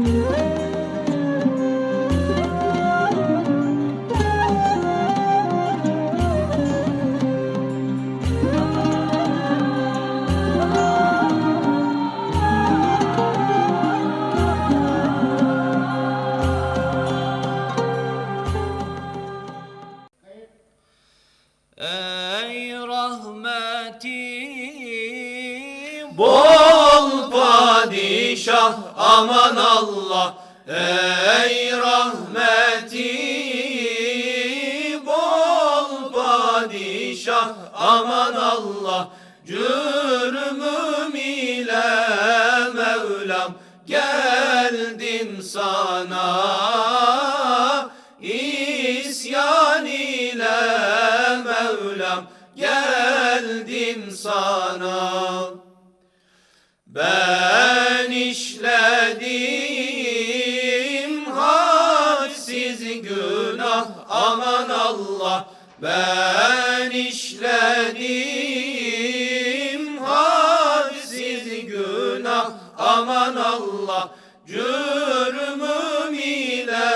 嗯。Mevlam geldim sana. Ben işledim hadsiz günah aman Allah. Ben işledim hadsiz günah aman Allah. Cürmüm ile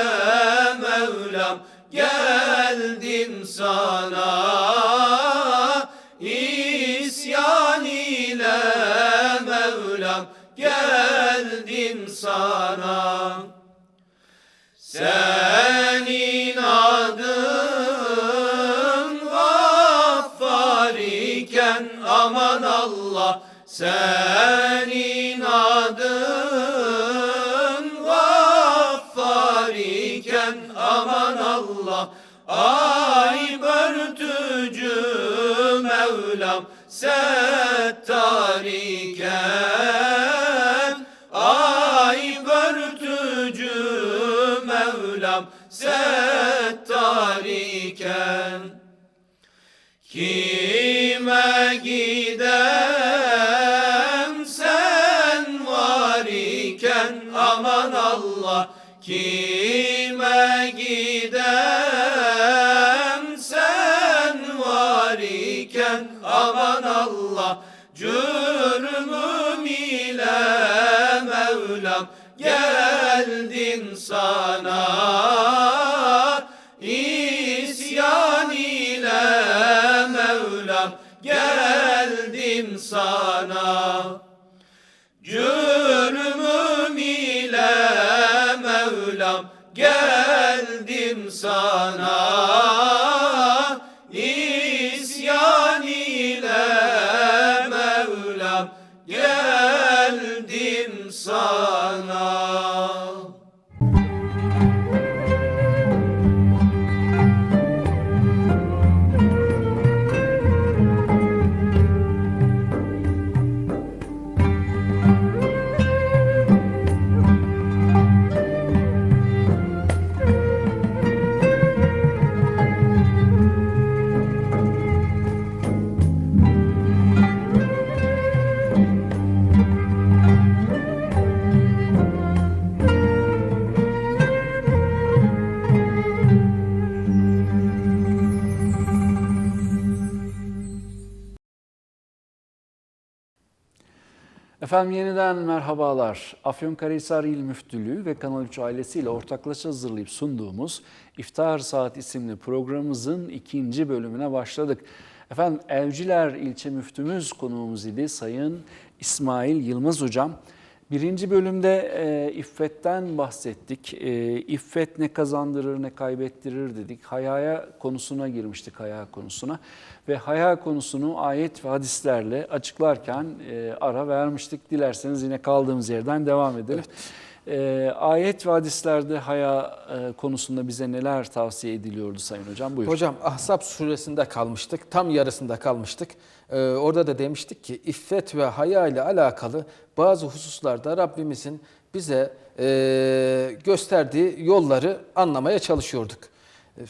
Mevlam geldim sana sana Senin adın Gaffar iken aman Allah Senin adın Gaffar iken aman Allah. Ay börtücü Mevlam settar iken Mevlam geldim sana. İsyan ile Mevlam geldim sana. Cürmüm ile Mevlam geldim sana Efendim yeniden merhabalar. Afyonkarahisar İl Müftülüğü ve Kanal 3 ailesiyle ortaklaşa hazırlayıp sunduğumuz İftar Saat isimli programımızın ikinci bölümüne başladık. Efendim Evciler ilçe müftümüz konuğumuz idi Sayın İsmail Yılmaz Hocam. Birinci bölümde e, iffetten bahsettik. E, iffet ne kazandırır ne kaybettirir dedik. Hayaya konusuna girmiştik haya konusuna. Ve haya konusunu ayet ve hadislerle açıklarken e, ara vermiştik. Dilerseniz yine kaldığımız yerden devam edelim. E, ayet ve hadislerde haya e, konusunda bize neler tavsiye ediliyordu Sayın Hocam? Buyurun. Hocam Ahzab suresinde kalmıştık. Tam yarısında kalmıştık. Ee, orada da demiştik ki iffet ve haya ile alakalı bazı hususlarda Rabbimizin bize e, gösterdiği yolları anlamaya çalışıyorduk. Ee,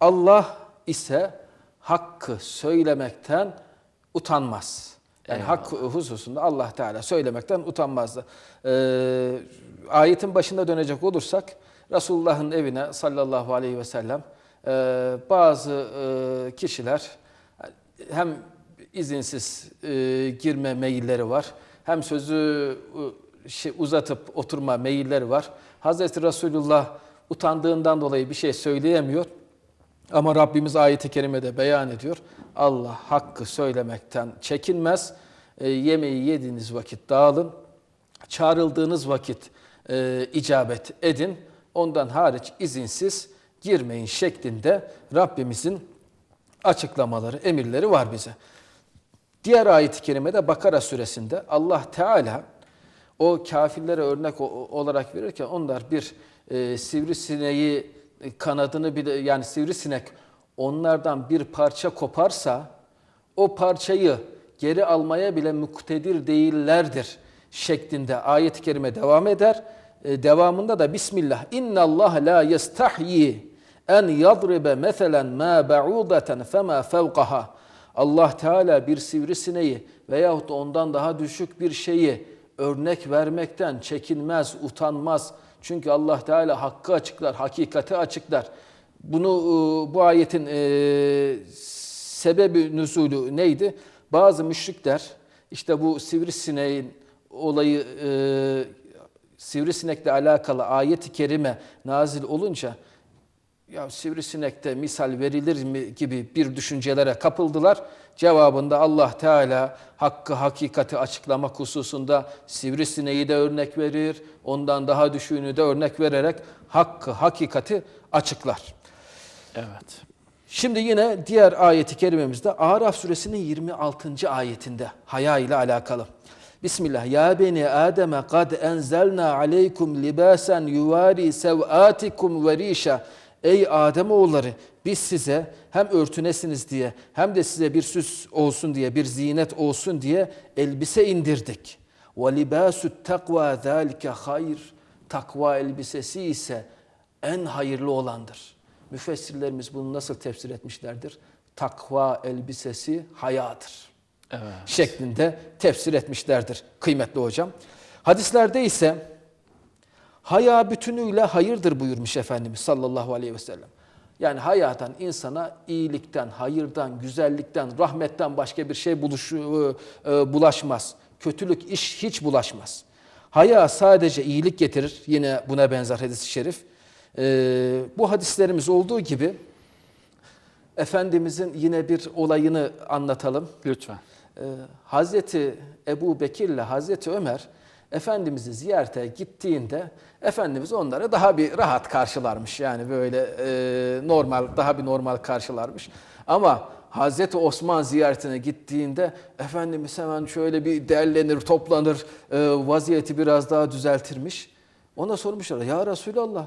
Allah ise hakkı söylemekten utanmaz. Yani Eyvallah. hak hususunda Allah Teala söylemekten utanmazdı. Ee, ayetin başına dönecek olursak Resulullah'ın evine sallallahu aleyhi ve sellem e, bazı e, kişiler hem izinsiz e, girme meyilleri var hem sözü e, şey, uzatıp oturma meyilleri var. Hazreti Resulullah utandığından dolayı bir şey söyleyemiyor. Ama Rabbimiz ayeti kerimede beyan ediyor. Allah hakkı söylemekten çekinmez. E, yemeği yediğiniz vakit dağılın. Çağrıldığınız vakit e, icabet edin. Ondan hariç izinsiz girmeyin şeklinde Rabbimizin açıklamaları, emirleri var bize. Diğer ayet-i kerimede Bakara suresinde Allah Teala o kafirlere örnek olarak verirken onlar bir e, sivrisineği kanadını bile yani sivrisinek onlardan bir parça koparsa o parçayı geri almaya bile muktedir değillerdir şeklinde ayet-i kerime devam eder. E, devamında da Bismillah inna Allah la yestahyi en yadribe meselen ma ba'udeten fema fevqaha. Allah Teala bir sivrisineği veyahut da ondan daha düşük bir şeyi örnek vermekten çekinmez, utanmaz. Çünkü Allah Teala hakkı açıklar, hakikati açıklar. Bunu e, bu ayetin e, sebebi nüzulü neydi? Bazı müşrikler işte bu sivrisineğin olayı e, sivrisinekle alakalı ayet-i kerime nazil olunca ya sivrisinekte misal verilir mi gibi bir düşüncelere kapıldılar. Cevabında Allah Teala hakkı hakikati açıklamak hususunda sivrisineği de örnek verir. Ondan daha düşüğünü de örnek vererek hakkı hakikati açıklar. Evet. Şimdi yine diğer ayeti kerimemizde Araf suresinin 26. ayetinde haya ile alakalı. Bismillah. Ya beni Adem kad enzelna aleykum libasen yuvari sevatikum ve rişa. Ey Adem oğulları biz size hem örtünesiniz diye hem de size bir süs olsun diye bir zinet olsun diye elbise indirdik. Ve libasut takva zalike hayr. Takva elbisesi ise en hayırlı olandır. Müfessirlerimiz bunu nasıl tefsir etmişlerdir? Takva elbisesi hayadır. Evet. Şeklinde tefsir etmişlerdir kıymetli hocam. Hadislerde ise haya bütünüyle hayırdır buyurmuş Efendimiz sallallahu aleyhi ve sellem. Yani hayadan insana iyilikten, hayırdan, güzellikten, rahmetten başka bir şey buluş, e, e, bulaşmaz. Kötülük iş hiç bulaşmaz. Haya sadece iyilik getirir. Yine buna benzer hadis-i şerif. E, bu hadislerimiz olduğu gibi Efendimizin yine bir olayını anlatalım. Lütfen. Ee, Hazreti Ebu Bekir ile Hazreti Ömer Efendimiz'i ziyarete gittiğinde Efendimiz onları daha bir rahat karşılarmış. Yani böyle e, normal, daha bir normal karşılarmış. Ama Hazreti Osman ziyaretine gittiğinde Efendimiz hemen şöyle bir derlenir, toplanır, e, vaziyeti biraz daha düzeltirmiş. Ona sormuşlar, ya Resulallah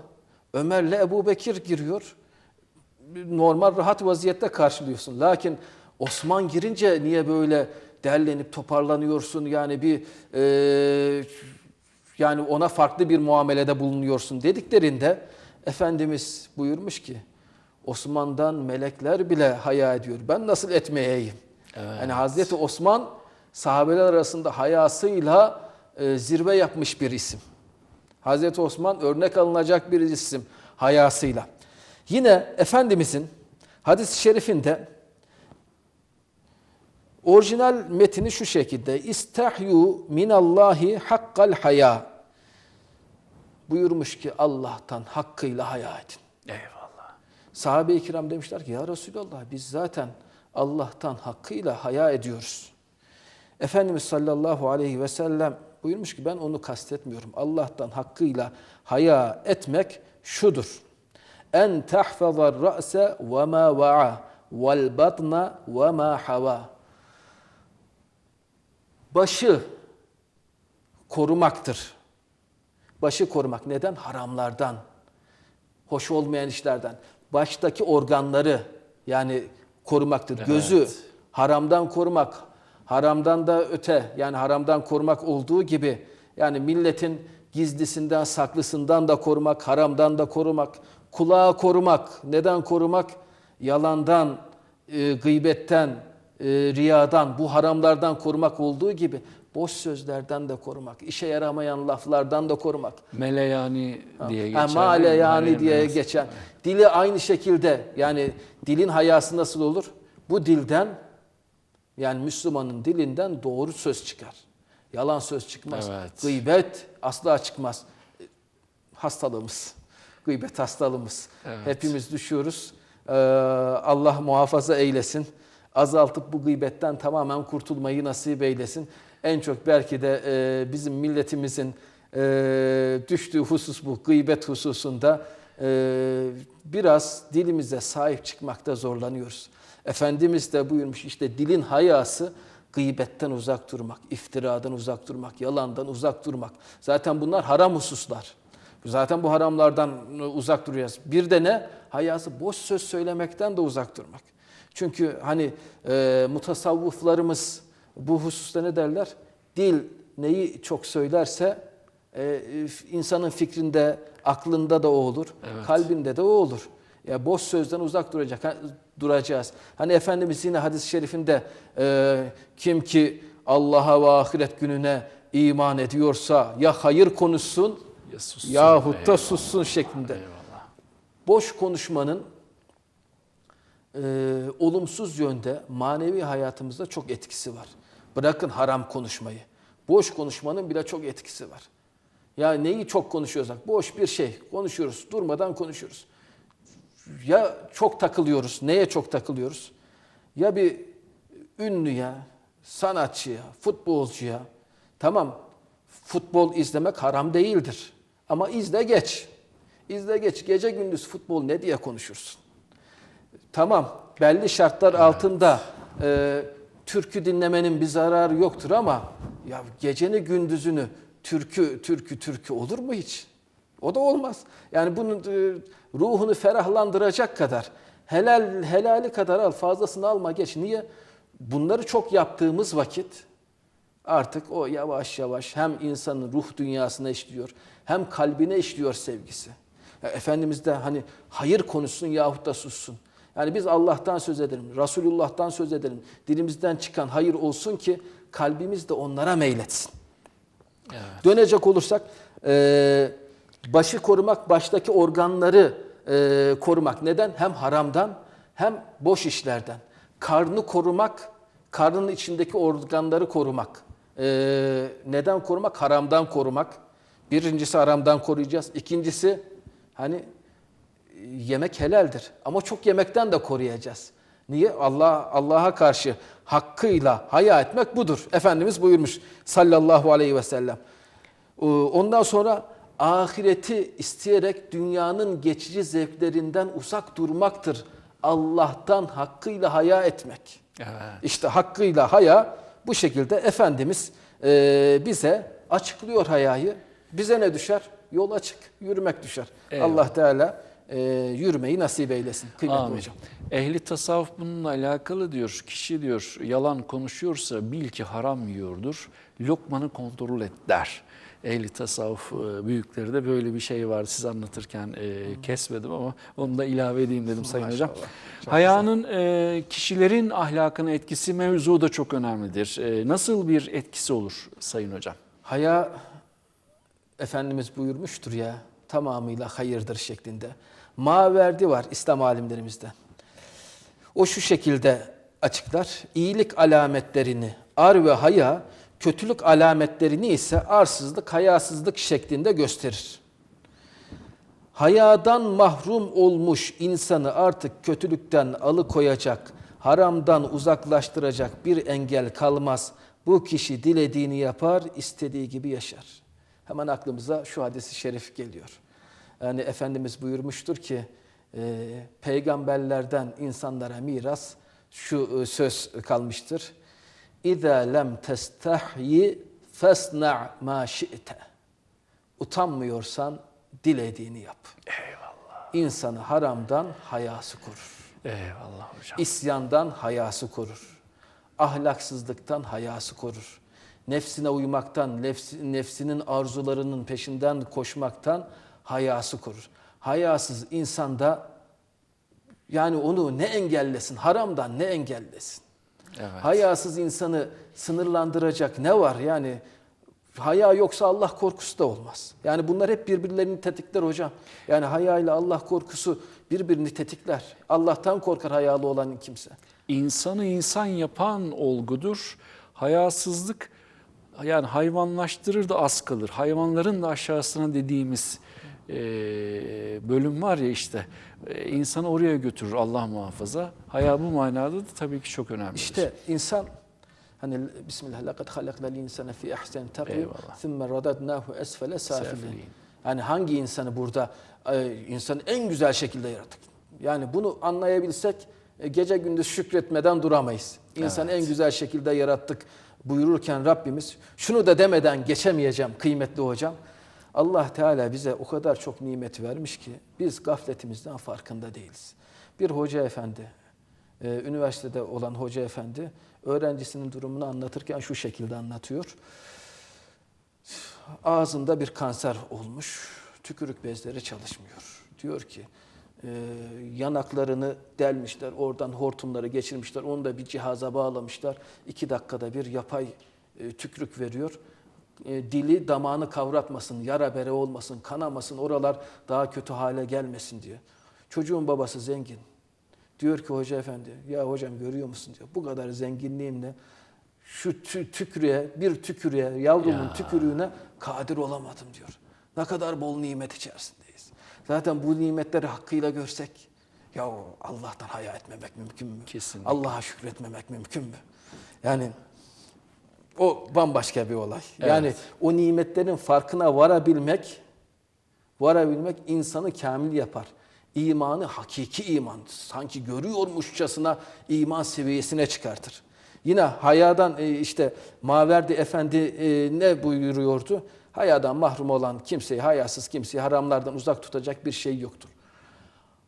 Ömer'le Ebu Bekir giriyor normal rahat vaziyette karşılıyorsun. Lakin Osman girince niye böyle derlenip toparlanıyorsun? Yani bir e, yani ona farklı bir muamelede bulunuyorsun dediklerinde Efendimiz buyurmuş ki Osman'dan melekler bile haya ediyor. Ben nasıl etmeyeyim? Yani Hazreti Osman sahabeler arasında hayasıyla e, zirve yapmış bir isim. Hazreti Osman örnek alınacak bir isim hayasıyla. Yine Efendimizin hadis-i şerifinde orijinal metini şu şekilde İstahyu minallahi hakkal haya buyurmuş ki Allah'tan hakkıyla haya edin. Eyvallah. Sahabe-i kiram demişler ki ya Resulallah biz zaten Allah'tan hakkıyla haya ediyoruz. Efendimiz sallallahu aleyhi ve sellem buyurmuş ki ben onu kastetmiyorum. Allah'tan hakkıyla haya etmek şudur. En tahfazar ra'se ve ma va'a vel batna ve ma hava. Başı korumaktır. Başı korumak neden? Haramlardan, hoş olmayan işlerden. Baştaki organları yani korumaktır. Gözü haramdan korumak, haramdan da öte yani haramdan korumak olduğu gibi yani milletin gizlisinden, saklısından da korumak, haramdan da korumak, kulağı korumak. Neden korumak? Yalandan, e, gıybetten, e, riyadan, bu haramlardan korumak olduğu gibi boş sözlerden de korumak, işe yaramayan laflardan da korumak. Meleyani diye geçer. Ha, değil male mi? yani Meryem diye geçen. Dili aynı şekilde yani dilin hayası nasıl olur? Bu dilden yani Müslümanın dilinden doğru söz çıkar. Yalan söz çıkmaz. Evet. Gıybet asla çıkmaz. Hastalığımız. Gıybet hastalığımız. Evet. Hepimiz düşüyoruz. Ee, Allah muhafaza eylesin. Azaltıp bu gıybetten tamamen kurtulmayı nasip eylesin. En çok belki de e, bizim milletimizin e, düştüğü husus bu gıybet hususunda e, biraz dilimize sahip çıkmakta zorlanıyoruz. Efendimiz de buyurmuş işte dilin hayası Gıybetten uzak durmak, iftiradan uzak durmak, yalandan uzak durmak. Zaten bunlar haram hususlar. Zaten bu haramlardan uzak duracağız. Bir de ne? Hayası boş söz söylemekten de uzak durmak. Çünkü hani e, mutasavvıflarımız bu hususta ne derler? Dil neyi çok söylerse e, insanın fikrinde, aklında da o olur, kalbinde de o olur. Ya boş sözden uzak duracak, duracağız. Hani Efendimiz yine hadis-i şerifinde e, kim ki Allah'a ve ahiret gününe iman ediyorsa ya hayır konuşsun Ya sussun. yahut da sussun şeklinde. Eyvallah. Boş konuşmanın e, olumsuz yönde manevi hayatımızda çok etkisi var. Bırakın haram konuşmayı. Boş konuşmanın bile çok etkisi var. Ya neyi çok konuşuyorsak, boş bir şey konuşuyoruz, durmadan konuşuyoruz. Ya çok takılıyoruz, neye çok takılıyoruz? Ya bir ünlüye, sanatçıya, futbolcuya, tamam futbol izlemek haram değildir. Ama izle geç. İzle geç. Gece gündüz futbol ne diye konuşursun? Tamam belli şartlar altında e, türkü dinlemenin bir zararı yoktur ama ya geceni gündüzünü türkü türkü türkü olur mu hiç? O da olmaz. Yani bunun e, ruhunu ferahlandıracak kadar helal helali kadar al fazlasını alma geç. Niye? Bunları çok yaptığımız vakit artık o yavaş yavaş hem insanın ruh dünyasına işliyor hem kalbine işliyor sevgisi. Ya Efendimiz de hani hayır konuşsun yahut da sussun. Yani biz Allah'tan söz edelim, Resulullah'tan söz edelim. Dilimizden çıkan hayır olsun ki kalbimiz de onlara meyletsin. Dönecek olursak e, başı korumak, baştaki organları e, korumak. Neden? Hem haramdan hem boş işlerden. Karnı korumak, karnının içindeki organları korumak. E, neden korumak? Haramdan korumak. Birincisi haramdan koruyacağız. İkincisi hani yemek helaldir ama çok yemekten de koruyacağız. Niye? Allah Allah'a karşı hakkıyla haya etmek budur. Efendimiz buyurmuş sallallahu aleyhi ve sellem. Ee, Ondan sonra ahireti isteyerek dünyanın geçici zevklerinden uzak durmaktır. Allah'tan hakkıyla haya etmek. Evet. İşte hakkıyla haya bu şekilde Efendimiz e, bize açıklıyor hayayı. Bize ne düşer? Yol açık, yürümek düşer. Eyvallah. Allah Teala e, yürümeyi nasip eylesin kıymetli Amin. hocam. Ehli tasavvuf bununla alakalı diyor. Kişi diyor yalan konuşuyorsa bil ki haram yiyordur. Lokmanı kontrol et der. Ehli tasavvuf e, büyükleri de böyle bir şey var. Siz anlatırken e, kesmedim ama onu da ilave edeyim dedim Sayın Hocam. Hayanın e, kişilerin ahlakına etkisi mevzu da çok önemlidir. E, nasıl bir etkisi olur Sayın Hocam? Haya Efendimiz buyurmuştur ya tamamıyla hayırdır şeklinde. Maverdi var İslam alimlerimizde. O şu şekilde açıklar. İyilik alametlerini ar ve haya, kötülük alametlerini ise arsızlık, hayasızlık şeklinde gösterir. Hayadan mahrum olmuş insanı artık kötülükten alıkoyacak, haramdan uzaklaştıracak bir engel kalmaz. Bu kişi dilediğini yapar, istediği gibi yaşar. Hemen aklımıza şu hadisi şerif geliyor. Yani Efendimiz buyurmuştur ki, e, peygamberlerden insanlara miras şu e, söz kalmıştır. İza lem testahyi fesna ma şi'te. Utanmıyorsan dilediğini yap. Eyvallah. İnsanı haramdan hayası korur. Eyvallah hocam. İsyandan hayası korur. Ahlaksızlıktan hayası korur. Nefsine uymaktan, nefsi- nefsinin arzularının peşinden koşmaktan hayası korur. Hayasız insanda yani onu ne engellesin? Haramdan ne engellesin? Evet. Hayasız insanı sınırlandıracak ne var? Yani haya yoksa Allah korkusu da olmaz. Yani bunlar hep birbirlerini tetikler hocam. Yani haya ile Allah korkusu birbirini tetikler. Allah'tan korkar hayalı olan kimse. İnsanı insan yapan olgudur. Hayasızlık yani hayvanlaştırır da az kalır. Hayvanların da aşağısına dediğimiz e, bölüm var ya işte e, insanı oraya götürür Allah muhafaza. Haya bu manada da tabii ki çok önemlidir. İşte insan hani Bismillah lekad halaknal insane fi ahsen takvim thumma radadnahu esfele safilin. Yani hangi insanı burada e, insanı en güzel şekilde yarattık. Yani bunu anlayabilsek e, gece gündüz şükretmeden duramayız. İnsanı en güzel şekilde yarattık buyururken Rabbimiz şunu da demeden geçemeyeceğim kıymetli hocam. Allah Teala bize o kadar çok nimet vermiş ki biz gafletimizden farkında değiliz. Bir hoca efendi, e, üniversitede olan hoca efendi öğrencisinin durumunu anlatırken şu şekilde anlatıyor. Ağzında bir kanser olmuş, tükürük bezleri çalışmıyor. Diyor ki e, yanaklarını delmişler, oradan hortumları geçirmişler, onu da bir cihaza bağlamışlar. İki dakikada bir yapay e, tükürük veriyor. E, dili damağını kavratmasın, yara bere olmasın, kanamasın, oralar daha kötü hale gelmesin diye. Çocuğun babası zengin. Diyor ki hoca efendi, ya hocam görüyor musun diyor. Bu kadar zenginliğimle şu tü- tükürüğe, bir tükürüğe, yavrumun Ya. tükürüğüne kadir olamadım diyor. Ne kadar bol nimet içerisindeyiz. Zaten bu nimetleri hakkıyla görsek, ya Allah'tan haya etmemek mümkün mü? Kesinlikle. Allah'a şükretmemek mümkün mü? Yani o bambaşka bir olay. Yani Evet. o nimetlerin farkına varabilmek, varabilmek insanı kamil yapar. İmanı hakiki iman, sanki görüyormuşçasına iman seviyesine çıkartır. Yine hayadan e, işte Maverdi Efendi e, ne buyuruyordu? Hayadan mahrum olan kimseyi, hayasız kimseyi haramlardan uzak tutacak bir şey yoktur.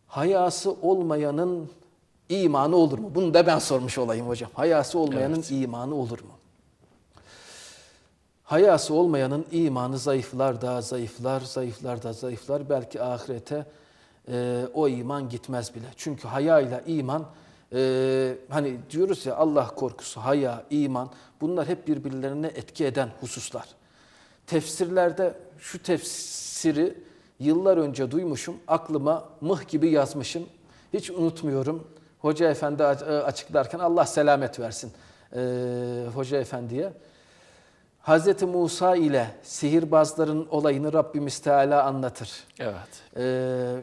Hayası olmayanın imanı olur mu? Bunu da ben sormuş olayım hocam. Hayası olmayanın imanı olur mu? Hayası olmayanın imanı zayıflar da zayıflar, zayıflar da zayıflar. Belki ahirete e, o iman gitmez bile. Çünkü haya ile iman, e, hani diyoruz ya Allah korkusu, haya, iman bunlar hep birbirlerine etki eden hususlar. Tefsirlerde şu tefsiri yıllar önce duymuşum, aklıma mıh gibi yazmışım. Hiç unutmuyorum. Hoca Efendi açıklarken Allah selamet versin e, Hoca Efendi'ye. Hz. Musa ile sihirbazların olayını Rabbimiz Teala anlatır. Evet. Ee,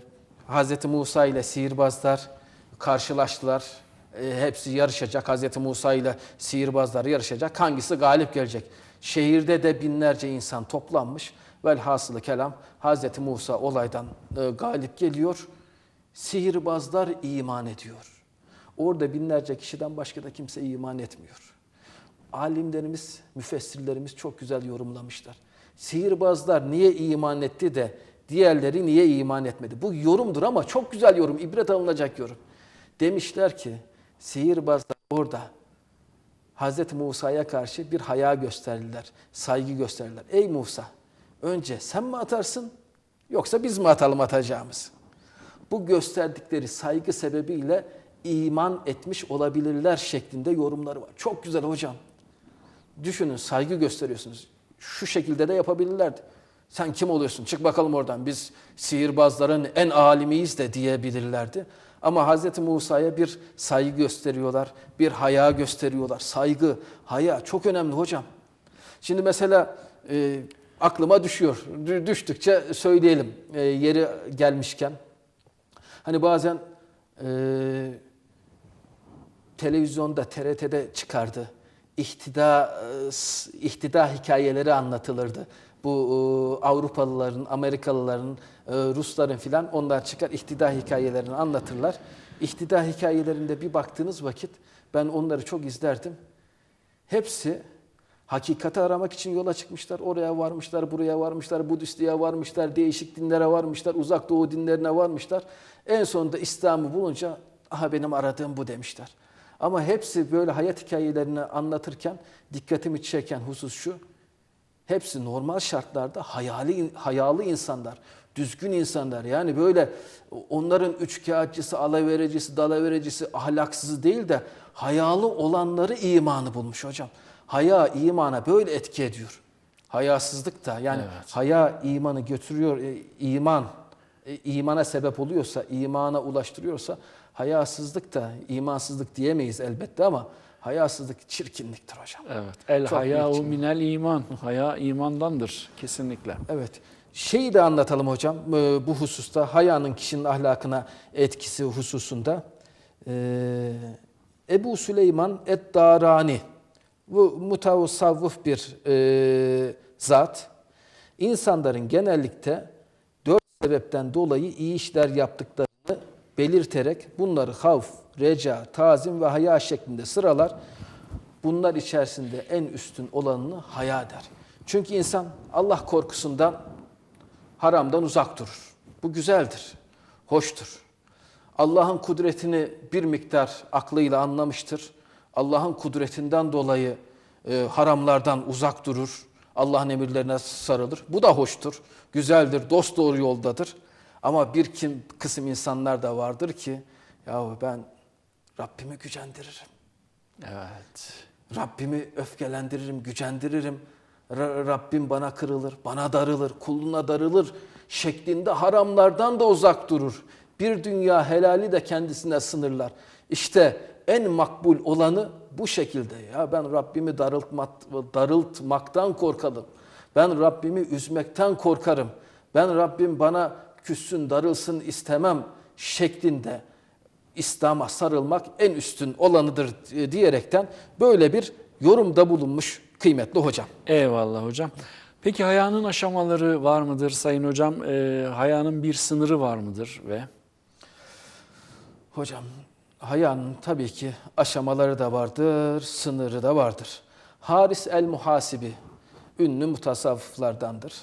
Hz. Musa ile sihirbazlar karşılaştılar. Ee, hepsi yarışacak. Hz. Musa ile sihirbazlar yarışacak. Hangisi galip gelecek? Şehirde de binlerce insan toplanmış. Velhasılı kelam Hz. Musa olaydan e, galip geliyor. Sihirbazlar iman ediyor. Orada binlerce kişiden başka da kimse iman etmiyor. Alimlerimiz, müfessirlerimiz çok güzel yorumlamışlar. Sihirbazlar niye iman etti de diğerleri niye iman etmedi? Bu yorumdur ama çok güzel yorum, ibret alınacak yorum. Demişler ki sihirbazlar orada Hz. Musa'ya karşı bir haya gösterdiler, saygı gösterdiler. Ey Musa, önce sen mi atarsın yoksa biz mi atalım atacağımız? Bu gösterdikleri saygı sebebiyle iman etmiş olabilirler şeklinde yorumları var. Çok güzel hocam. Düşünün saygı gösteriyorsunuz. Şu şekilde de yapabilirlerdi. Sen kim oluyorsun? Çık bakalım oradan. Biz sihirbazların en alimiyiz de diyebilirlerdi. Ama Hz. Musa'ya bir saygı gösteriyorlar, bir haya gösteriyorlar. Saygı, haya çok önemli hocam. Şimdi mesela e, aklıma düşüyor. Dü- Düştükçe söyleyelim e, yeri gelmişken. Hani bazen e, televizyonda, TRT'de çıkardı. İhtida, e, ihtida hikayeleri anlatılırdı. Bu e, Avrupalıların, Amerikalıların, e, Rusların filan onlar çıkar ihtida hikayelerini anlatırlar. İhtida hikayelerinde bir baktığınız vakit ben onları çok izlerdim. Hepsi hakikati aramak için yola çıkmışlar. Oraya varmışlar, buraya varmışlar, Budistliğe varmışlar, değişik dinlere varmışlar, uzak doğu dinlerine varmışlar. En sonunda İslam'ı bulunca aha benim aradığım bu demişler. Ama hepsi böyle hayat hikayelerini anlatırken dikkatimi çeken husus şu. Hepsi normal şartlarda hayali, hayalı insanlar, düzgün insanlar. Yani böyle onların üçkağıtçısı, alavericisi, dalavericisi, ahlaksızı değil de hayalı olanları imanı bulmuş hocam. Haya imana böyle etki ediyor. Hayasızlık da yani Evet. haya imanı götürüyor, e, iman e, imana sebep oluyorsa, imana ulaştırıyorsa hayasızlık da imansızlık diyemeyiz elbette ama hayasızlık çirkinliktir hocam. Evet. El Çok haya büyük minel iman. Haya imandandır kesinlikle. Evet. Şeyi de anlatalım hocam e, bu hususta hayanın kişinin ahlakına etkisi hususunda. Ee, Ebu Süleyman Et-Darani bu mutavvıf bir e, zat. İnsanların genellikle dört sebepten dolayı iyi işler yaptıklarını belirterek bunları havf, reca, tazim ve haya şeklinde sıralar. Bunlar içerisinde en üstün olanını haya der. Çünkü insan Allah korkusundan, haramdan uzak durur. Bu güzeldir, hoştur. Allah'ın kudretini bir miktar aklıyla anlamıştır. Allah'ın kudretinden dolayı e, haramlardan uzak durur. Allah'ın emirlerine sarılır. Bu da hoştur, güzeldir, dost doğru yoldadır. Ama bir kim, kısım insanlar da vardır ki, ya ben Rabbimi gücendiririm. Evet. Rabbimi öfkelendiririm, gücendiririm. Ra- Rabbim bana kırılır, bana darılır, kuluna darılır şeklinde haramlardan da uzak durur. Bir dünya helali de kendisine sınırlar. İşte en makbul olanı bu şekilde. Ya ben Rabbimi darıltmak, darıltmaktan korkarım. Ben Rabbimi üzmekten korkarım. Ben Rabbim bana küssün, darılsın istemem şeklinde İslam'a sarılmak en üstün olanıdır diyerekten böyle bir yorumda bulunmuş kıymetli hocam. Eyvallah hocam. Peki hayanın aşamaları var mıdır sayın hocam? Ee, hayanın bir sınırı var mıdır ve? Hocam hayanın tabii ki aşamaları da vardır, sınırı da vardır. Haris el-Muhasibi ünlü mutasavvıflardandır.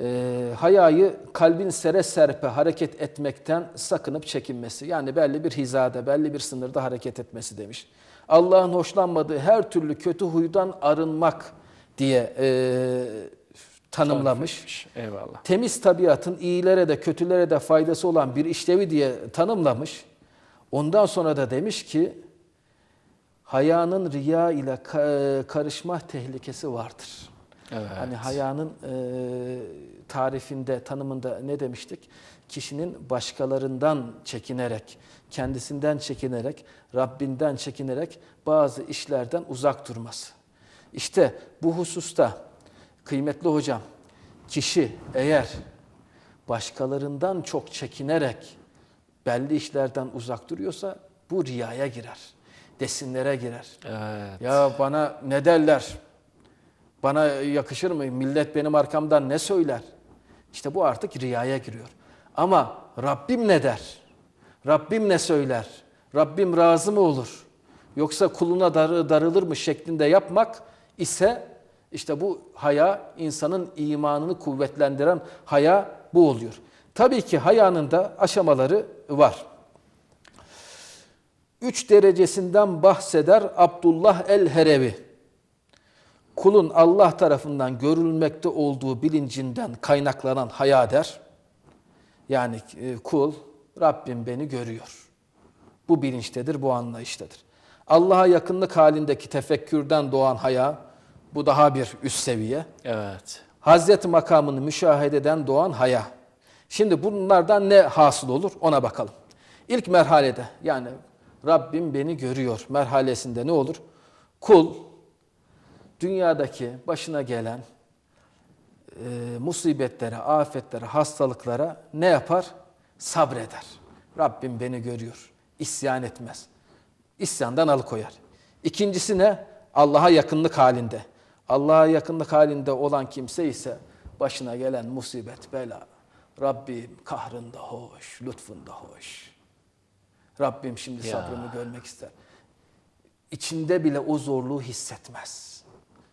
Ee, hayayı kalbin sere serpe hareket etmekten sakınıp çekinmesi. Yani belli bir hizada, belli bir sınırda hareket etmesi demiş. Allah'ın hoşlanmadığı her türlü kötü huydan arınmak diye e, tanımlamış. Eyvallah. Temiz tabiatın iyilere de kötülere de faydası olan bir işlevi diye tanımlamış. Ondan sonra da demiş ki hayanın riya ile ka- karışma tehlikesi vardır. Evet. Hani hayanın e, tarifinde, tanımında ne demiştik? Kişinin başkalarından çekinerek, kendisinden çekinerek, Rabbinden çekinerek bazı işlerden uzak durması. İşte bu hususta kıymetli hocam, kişi eğer başkalarından çok çekinerek belli işlerden uzak duruyorsa bu riyaya girer, desinlere girer. Evet. Ya bana ne derler? Bana yakışır mı? Millet benim arkamdan ne söyler? İşte bu artık riyaya giriyor. Ama Rabbim ne der? Rabbim ne söyler? Rabbim razı mı olur? Yoksa kuluna dar- darılır mı şeklinde yapmak ise işte bu haya insanın imanını kuvvetlendiren haya bu oluyor. Tabii ki hayanın da aşamaları var. Üç derecesinden bahseder Abdullah el-Herevi kulun Allah tarafından görülmekte olduğu bilincinden kaynaklanan haya der. Yani e, kul Rabbim beni görüyor. Bu bilinçtedir, bu anlayıştadır. Allah'a yakınlık halindeki tefekkürden doğan haya, bu daha bir üst seviye. Evet. Hazreti makamını müşahededen doğan haya. Şimdi bunlardan ne hasıl olur ona bakalım. İlk merhalede yani Rabbim beni görüyor merhalesinde ne olur? Kul dünyadaki başına gelen e, musibetlere, afetlere, hastalıklara ne yapar? Sabreder. Rabbim beni görüyor. İsyan etmez. İsyandan alıkoyar. İkincisi ne? Allah'a yakınlık halinde. Allah'a yakınlık halinde olan kimse ise başına gelen musibet, bela. Rabbim kahrında hoş, lütfunda hoş. Rabbim şimdi Ya. sabrımı görmek ister. İçinde bile o zorluğu hissetmez.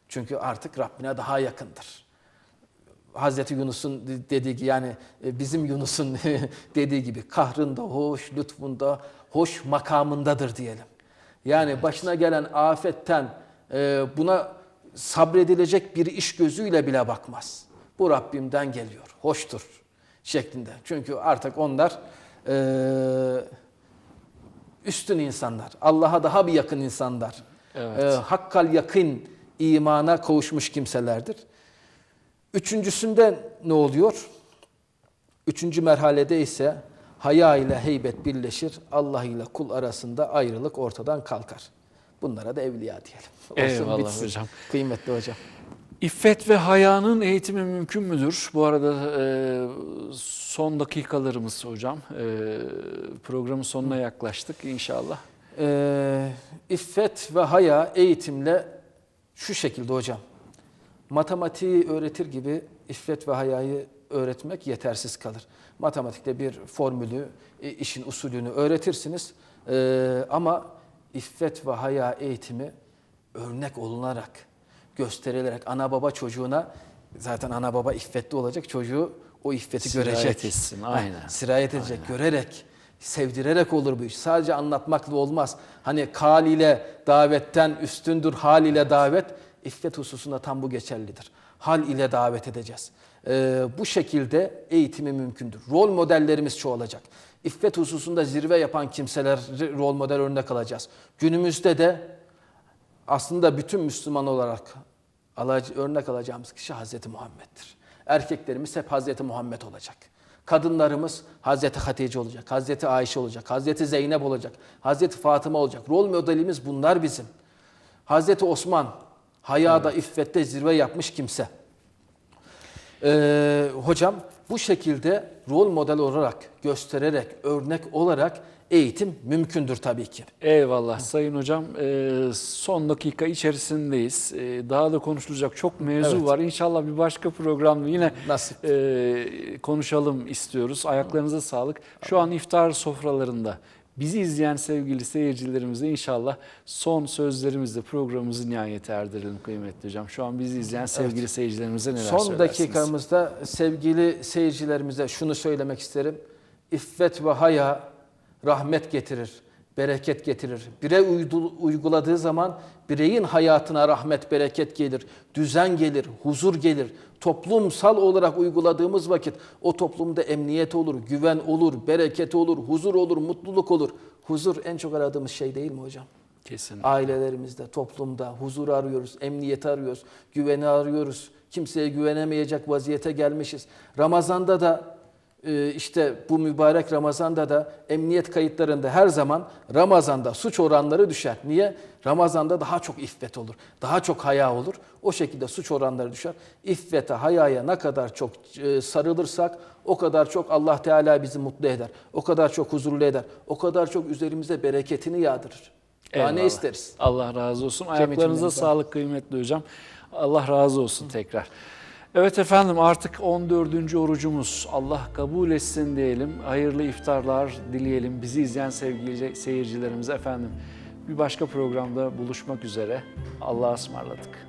Çünkü artık Rabbine daha yakındır. Hazreti Yunus'un dediği gibi yani e, bizim Yunus'un dediği gibi kahrında hoş, lütfunda hoş makamındadır diyelim. Yani başına gelen afetten e, buna sabredilecek bir iş gözüyle bile bakmaz. Bu Rabbimden geliyor, hoştur şeklinde. Çünkü artık onlar e, üstün insanlar, Allah'a daha bir yakın insanlar. Evet. E, hakkal yakın imana kavuşmuş kimselerdir. Üçüncüsünde ne oluyor? Üçüncü merhalede ise haya ile heybet birleşir. Allah ile kul arasında ayrılık ortadan kalkar. Bunlara da evliya diyelim. Olsun Eyvallah bitsin. hocam. Kıymetli hocam. İffet ve hayanın eğitimi mümkün müdür? Bu arada e, son dakikalarımız hocam. E, programın sonuna yaklaştık inşallah. Ee, iffet ve haya eğitimle şu şekilde hocam. Matematiği öğretir gibi iffet ve hayayı öğretmek yetersiz kalır. Matematikte bir formülü, e, işin usulünü öğretirsiniz. Ee, ama iffet ve haya eğitimi örnek olunarak, gösterilerek ana baba çocuğuna zaten ana baba iffetli olacak çocuğu o iffeti Sirayet görecek. etsin, Ha, aynen. Sirayet edecek, görerek, sevdirerek olur bu iş. Sadece anlatmakla olmaz. Hani kal ile davetten üstündür hal ile davet. İffet hususunda tam bu geçerlidir. Hal ile davet edeceğiz. Ee, bu şekilde eğitimi mümkündür. Rol modellerimiz çoğalacak. İffet hususunda zirve yapan kimseler rol model örnek alacağız. Günümüzde de aslında bütün Müslüman olarak örnek alacağımız kişi Hazreti Muhammed'dir. Erkeklerimiz hep Hazreti Muhammed olacak. Kadınlarımız Hazreti Hatice olacak, Hazreti Ayşe olacak, Hazreti Zeynep olacak, Hazreti Fatıma olacak. Rol modelimiz bunlar bizim. Hazreti Osman hayada, iffette zirve yapmış kimse. Ee, hocam bu şekilde rol model olarak, göstererek, örnek olarak eğitim mümkündür tabii ki. Eyvallah Sayın Hocam. Ee, son dakika içerisindeyiz. Ee, daha da konuşulacak çok mevzu Evet. var. İnşallah bir başka programda yine Nasip. e, konuşalım istiyoruz. Ayaklarınıza sağlık. Şu an iftar sofralarında bizi izleyen sevgili seyircilerimize inşallah son sözlerimizle programımızı nihayete erdirelim kıymetli hocam. Şu an bizi izleyen sevgili seyircilerimize neler Son söylersiniz? dakikamızda sevgili seyircilerimize şunu söylemek isterim. İffet ve haya rahmet getirir, bereket getirir. Birey uydu- uyguladığı zaman bireyin hayatına rahmet, bereket gelir, düzen gelir, huzur gelir. Toplumsal olarak uyguladığımız vakit o toplumda emniyet olur, güven olur, bereket olur, huzur olur, mutluluk olur. Huzur en çok aradığımız şey değil mi hocam? Kesinlikle. Ailelerimizde, toplumda huzur arıyoruz, emniyeti arıyoruz, güveni arıyoruz. Kimseye güvenemeyecek vaziyete gelmişiz. Ramazanda da işte bu mübarek Ramazanda da emniyet kayıtlarında her zaman Ramazanda suç oranları düşer. Niye? Ramazanda daha çok iffet olur, daha çok haya olur. O şekilde suç oranları düşer. İffete, hayaya ne kadar çok e, sarılırsak o kadar çok Allah Teala bizi mutlu eder. O kadar çok huzurlu eder. O kadar çok üzerimize bereketini yağdırır. Daha ne Eyvallah. isteriz? Allah razı olsun. Ayaklarınıza sağlık kıymetli hocam. Allah razı olsun tekrar. Evet efendim artık 14. orucumuz. Allah kabul etsin diyelim. Hayırlı iftarlar dileyelim. Bizi izleyen sevgili seyircilerimize efendim. Bir başka programda buluşmak üzere. Allah'a ısmarladık.